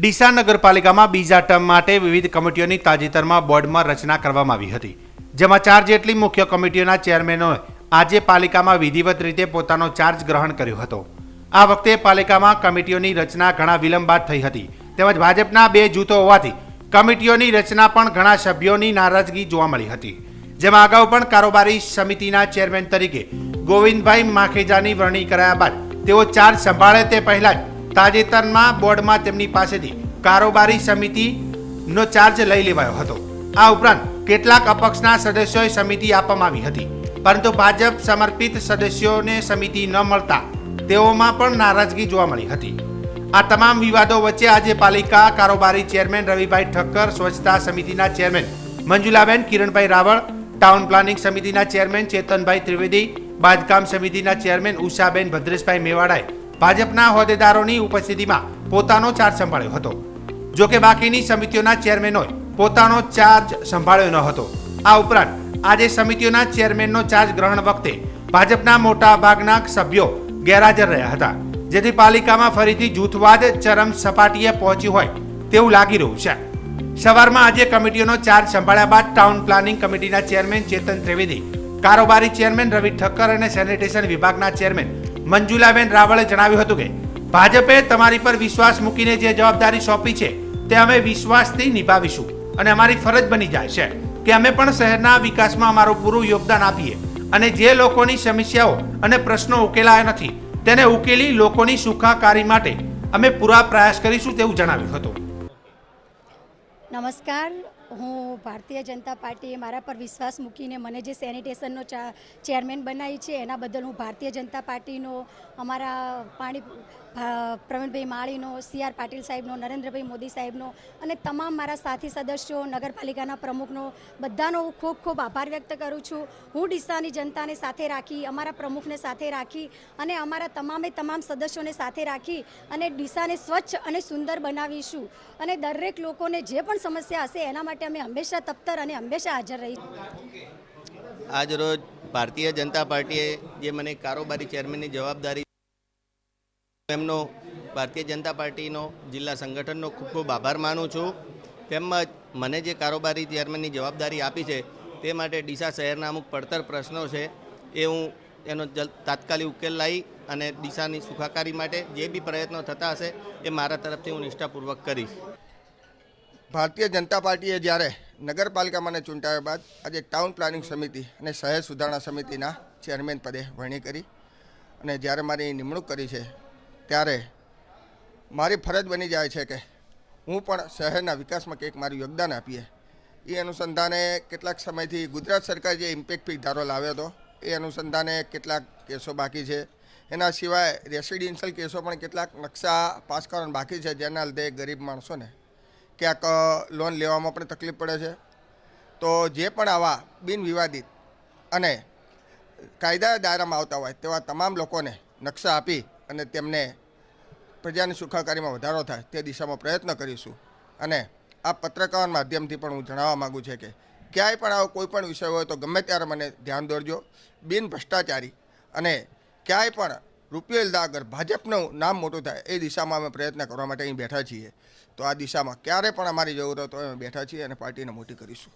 ડીસા નગરપાલિકામાં બીજા ટર્મ માટે વિવિધ કમિટીઓની તાજેતરમાં બોર્ડમાં રચના કરવામાં આવી હતી. જેમાં ચાર જેટલી મુખ્ય કમિટીઓના ચેરમેનોએ આજે પાલિકામાં વિધિવત રીતે પોતાનો ચાર્જ ગ્રહણ કર્યો હતો. આ વખતે પાલિકામાં કમિટીઓની રચના ઘણા વિલંબ બાદ થઈ હતી. તેમજ ભાજપના બે જૂથો હોવાથી કમિટીઓની રચના પણ ઘણા સભ્યોની નારાજગી જોવા મળી હતી. જેમાં અગાઉ પણ કારોબારી સમિતિના ચેરમેન તરીકે ગોવિંદભાઈ માખેજાની વરણી કરાયા બાદ તેઓ ચાર્જ સંભાળે તે પહેલા જ તાજેતરમાં બોર્ડમાં તેમની પાસેથી કારોબારી સમિતિનો ચાર્જ લઈ લેવાયો હતો. આ ઉપરાંત કેટલાક અપક્ષના સદસ્યોએ સમિતિ આપવામાં આવી હતી. પરંતુ ભાજપ સમર્પિત સદસ્યોને સમિતિ ન મળતા તેઓમાં પણ નારાજગી જોવા મળી હતી. આ તમામ વિવાદો વચ્ચે આજે પાલિકા કારોબારી ચેરમેન રવિભાઈ ઠક્કર, સ્વચ્છતા સમિતિના chairman Manjulaben, Kiranbhai Raval, town planning સમિતિના ચેરમેન ચેતનભાઈ ત્રિવેદી, બાંધકામ સમિતિના ચેરમેન ઉષાબેન ભદ્રેશભાઈ મેવાડાએ ભાજપના હોદ્દેદારોની ઉપસ્થિતિમાં પોતાનો ચાર્જ સંભાળ્યો હતો. જોકે બાકીની સમિતિઓના ચેરમેનોએ પોતાનો ચાર્જ સંભાળ્યો ન હતો. આ ઉપરાંત આજે સમિતિઓના ચેરમેનનો ચાર્જ ગ્રહણ વખતે ભાજપના મોટા ભાગના સભ્યો ગેરહાજર રહ્યા હતા. જેથી પાલિકામાં ફરીથી જૂથવાદ ચરમ સપાટીએ પહોંચ્યું હોય તેવું લાગી રહ્યું છે. સવારમાં આજે કમિટીઓનો ચાર્જ સંભાળ્યા બાદ ટાઉન પ્લાનિંગ કમિટીના ચેરમેન ચેતન ત્રિવેદી, કારોબારી ચેરમેન રવિ ઠક્કર અને સેનિટેશન વિભાગના ચેરમેન મંજુલાબેન રાવળે જણાવ્યું હતું કે, ભાજપે તમારી પર વિશ્વાસ મૂકીને જે જવાબદારી સોંપી છે, તે અમે વિશ્વાસથી નિભાવીશું અને અમારી ફરજ બની જાય છે કે અમે પણ શહેરના વિકાસમાં અમારું પૂરું યોગદાન આપીએ અને જે લોકોની સમસ્યાઓ અને પ્રશ્નો ઉકેલાયા નથી, તેને ઉકેલી લોકોની સુખાકારી માટે અમે પૂરા પ્રયાસ કરીશું તેવું જણાવ્યું હતું. નમસ્કાર. હું ભારતીય જનતા પાર્ટીએ મારા પર વિશ્વાસ મૂકીને મને જે સેનિટેશનનો ચેરમેન બનાવી છે, એના બદલ હું ભારતીય જનતા પાર્ટીનો અમારા પાણી પ્રવીણભાઈ માળીનો, સી આર પાટીલ સાહેબનો, નરેન્દ્રભાઈ મોદી સાહેબનો અને તમામ મારા સાથી સદસ્યો, નગરપાલિકાના પ્રમુખનો, બધાનો હું ખૂબ ખૂબ આભાર વ્યક્ત કરું છું. હું ડીસાની જનતાને સાથે રાખી, અમારા પ્રમુખને સાથે રાખી અને અમારા તમામે તમામ સદસ્યોને સાથે રાખી અને ડીસાને સ્વચ્છ અને સુંદર બનાવીશું. અને દરેક લોકોને જે પણ સમસ્યા હશે એના માટે અમે હંમેશા તપ્તર અને હંમેશા હાજર રહી. આજરોજ ભારતીય જનતા પાર્ટીએ જે મને કારોબારી ચેરમેનની જવાબદારી એમનો ભારતીય જનતા પાર્ટીનો, જિલ્લા સંગઠનનો ખૂબ ખૂબ આભાર માનું છું. તેમજ મને જે કારોબારી ચેરમેનની જવાબદારી આપી છે, તે માટે ડીસા શહેરના અમુક પડતર પ્રશ્નો છે, એ હું એનો તાત્કાલિક ઉકેલ લાવી અને ડીસાની સુખાકારી માટે જે બી પ્રયત્નો થતા હશે, એ મારા તરફથી હું નિષ્ઠાપૂર્વક કરીશ. ભારતીય જનતા પાર્ટીએ જ્યારે નગરપાલિકામાંને ચૂંટાયા બાદ આજે ટાઉન પ્લાનિંગ સમિતિ અને શહેર સુધારણા સમિતિના ચેરમેન પદે વરણી કરી અને જ્યારે મારી નિમણૂક કરી છે ત્યારે મારી ફરજ બની જાય છે કે હું પણ શહેરના વિકાસમાં કંઈક મારું યોગદાન આપીએ. એ અનુસંધાને કેટલાક સમયથી ગુજરાત સરકાર જે ઇમ્પેક્ટ ફી ધારો લાવ્યો હતો, એ અનુસંધાને કેટલાક કેસો બાકી છે. એના સિવાય રેસિડેન્શિયલ કેસો પણ કેટલાક નકશા પાસ કરવાના બાકી છે, જેના લીધે ગરીબ માણસોને ક્યાંક લોન લેવામાં પણ તકલીફ પડે છે. તો જે પણ આવા બિનવિવાદિત અને કાયદા દાયરામાં આવતા હોય તેવા તમામ લોકોને નકશા આપી અને તેમને પ્રજાની સુખાકારીમાં વધારો થાય તે દિશામાં પ્રયત્ન કરીશું. અને આ પત્રકાર માધ્યમથી પણ હું જણાવવા માગું છે કે ક્યાંય પણ આવો કોઈ પણ વિષય હોય તો ગમે ત્યારે મને ધ્યાન દોરજો. બિન ભ્રષ્ટાચારી અને ક્યાંય પણ રૂપિયો દાગર ભાજપનું નામ મોટું થાય એ દિશામાં અમે પ્રયત્ન કરવા માટે અહીં બેઠા છીએ. તો આ દિશામાં ક્યારે પણ અમારી જરૂરત હોય અમે બેઠા છીએ અને પાર્ટીને મોટી કરીશું.